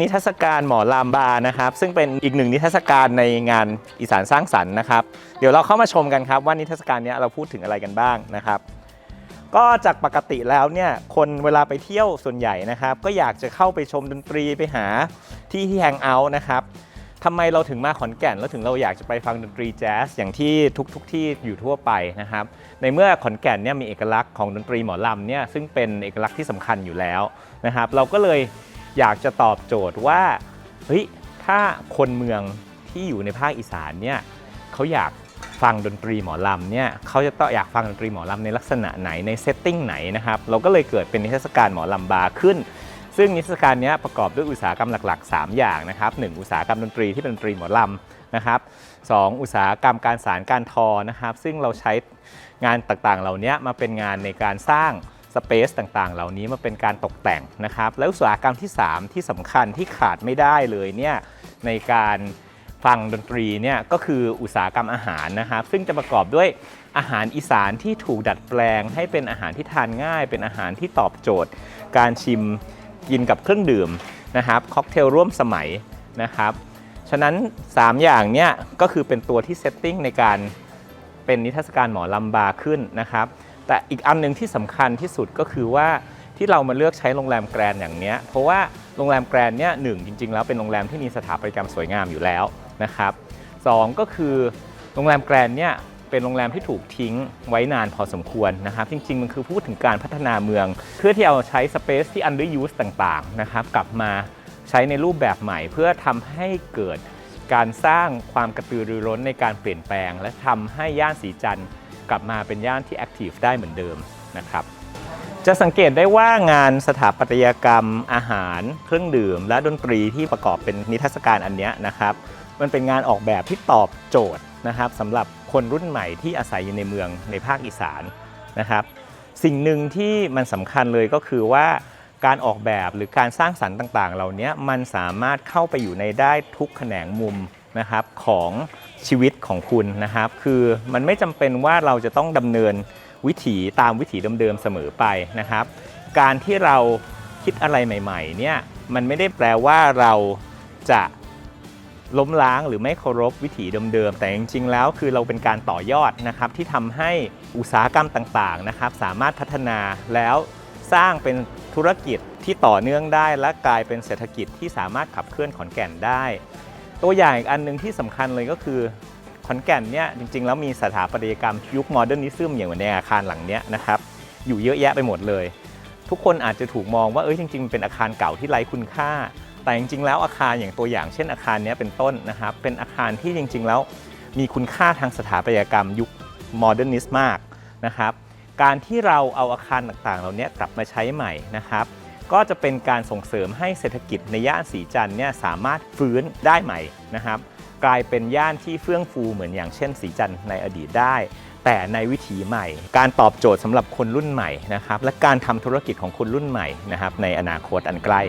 นิทรรศการหมอลามบานะครับ ซึ่งเป็นอีกหนึ่งนิทรรศการในงานอีสานสร้างสรรค์นะครับ เดี๋ยวเราเข้ามาชมกันครับว่านิทรรศการนี้เราพูดถึงอะไรกันบ้างนะครับ ก็จากปกติแล้วเนี่ยคนเวลาไปเที่ยวส่วนใหญ่นะครับ ก็อยากจะเข้าไปชมดนตรีไปหาที่ที่แฮงเอาท์นะครับทำไมเราถึงมาขอนแก่น แล้วถึงเราอยากจะไปฟังดนตรีแจ๊สอย่างที่ทุกๆทที่อยู่ทั่วไปนะครับ ในเมื่อขอนแก่นเนี่ยมีเอกลักษณ์ของดนตรีหมอลำเนี่ยซึ่งเป็นเอกลักษณ์ที่สำคัญอยู่แล้วนะครับ เราก็เลย อยากจะตอบโจทย์ว่าเฮ้ยถ้าคนเมืองที่อยู่ในภาคอีสานเนี่ยเขาอยากฟังดนตรีหมอลำเนี่ยเขาจะต้องอยากฟังดนตรีหมอลำในลักษณะไหนในเซตติ้งไหนนะครับเราก็เลยเกิดเป็นนิทรรศการหมอลำบาร์ขึ้น ซึ่งนิทรรศการนี้ประกอบด้วยอุตสาหกรรมหลัก ๆ 3 อย่างนะครับ 1 อุตสาหกรรมดนตรีที่เป็นดนตรีหมอลำนะครับ 2 อุตสาหกรรมการสารการทอนะครับ ซึ่งเราใช้งานต่างๆ เหล่านี้มาเป็นงานในการสร้าง สเปซต่างๆ เหล่านี้มาเป็นการตกแต่งนะครับ แล้วอุตสาหกรรมที่ 3 ที่สำคัญที่ขาดไม่ได้เลยเนี่ยในการฟังดนตรีเนี่ยก็คืออุตสาหกรรมอาหารนะครับ ซึ่งจะประกอบด้วยอาหารอีสานที่ถูกดัดแปลง ให้เป็นอาหารที่ทานง่าย เป็นอาหารที่ตอบโจทย์ การชิมกินกับเครื่องดื่มนะครับค็อกเทลร่วมสมัยนะครับ ฉะนั้น 3 อย่างเนี้ยก็คือเป็นตัวที่เซตติ้งในการเป็นนิทรรศการหมอลำบาขึ้นนะครับ แต่อีกอันหนึ่งที่สำคัญที่สุดก็คือว่าที่เรามาเลือกใช้โรงแรมแกรนอย่างเนี้ยเพราะว่าโรงแรมแกรนเนี่ยหนึ่งจริง ๆ แล้วเป็นโรงแรมที่มีสถาปัตยกรรมสวยงามอยู่แล้วนะครับสองก็คือโรงแรมแกรนเนี่ยเป็นโรงแรมที่ถูกทิ้งไว้นานพอสมควรนะครับจริง ๆ มันคือพูดถึงการพัฒนาเมือง เพื่อที่เอาใช้สเปซที่ underuse ต่างๆนะครับกลับมาใช้ในรูปแบบใหม่เพื่อทำให้เกิดการสร้างความกระตือรือร้นในการเปลี่ยนแปลง และทำให้ย่านสีจันทร์ กลับมาเป็นย่านที่แอคทีฟได้เหมือนเดิมนะครับจะสังเกตได้ว่างานสถาปัตยกรรม อาหาร เครื่องดื่ม และดนตรีที่ประกอบเป็นนิทรรศการอันเนี้ยนะครับ มันเป็นงานออกแบบที่ตอบโจทย์นะครับสำหรับคนรุ่นใหม่ที่อาศัยอยู่ในเมืองในภาคอีสานนะครับ สิ่งหนึ่งที่มันสำคัญเลยก็คือว่าการออกแบบหรือการสร้างสรรค์ต่างๆ เหล่านี้มันสามารถเข้าไปอยู่ในได้ทุกแขนงมุมนะครับของ ชีวิตของคุณนะครับ คือมันไม่จำเป็นว่าเราจะต้องดำเนินวิถีตามวิถีเดิมๆเสมอไปนะครับ การที่เราคิดอะไรใหม่ๆเนี่ยมันไม่ได้แปลว่าเราจะล้มล้างหรือไม่เคารพวิถีเดิมๆ แต่จริงๆ แล้วคือเราเป็นการต่อยอดนะครับที่ทำให้อุตสาหกรรมต่างๆนะครับ สามารถพัฒนาแล้วสร้างเป็นธุรกิจที่ต่อเนื่องได้ และกลายเป็นเศรษฐกิจที่สามารถขับเคลื่อนขอนแก่นได้ ตัวอย่างอีกอันหนึ่งที่สำคัญเลยก็คือขอนแก่นเนี่ยจริงๆ แล้วมีสถาปัตยกรรมยุคโมเดิร์นนิซึมอย่างในอาคารหลังเนี้ยนะครับอยู่เยอะแยะไปหมดเลย ทุกคนอาจจะถูกมองว่าเอ้ยจริงๆเป็นอาคารเก่าที่ไร้คุณค่า แต่จริงๆ แล้วอาคารอย่างตัวอย่างเช่นอาคารเนี้ยเป็นต้นนะครับเป็นอาคารที่จริงๆ แล้วมีคุณค่าทางสถาปัตยกรรมยุคโมเดิร์นนิสมากนะครับการที่เราเอาอาคารต่างๆ เหล่านี้กลับมาใช้ใหม่นะครับ ก็จะเป็นการส่งเสริมให้เศรษฐกิจในย่านสีจันเนี่ยสามารถฟื้นได้ใหม่นะครับ กลายเป็นย่านที่เฟื่องฟูเหมือนอย่างเช่นสีจันในอดีตได้ แต่ในวิถีใหม่ การตอบโจทย์สำหรับคนรุ่นใหม่นะครับและการทำธุรกิจของคนรุ่นใหม่นะครับในอนาคตอันใกล้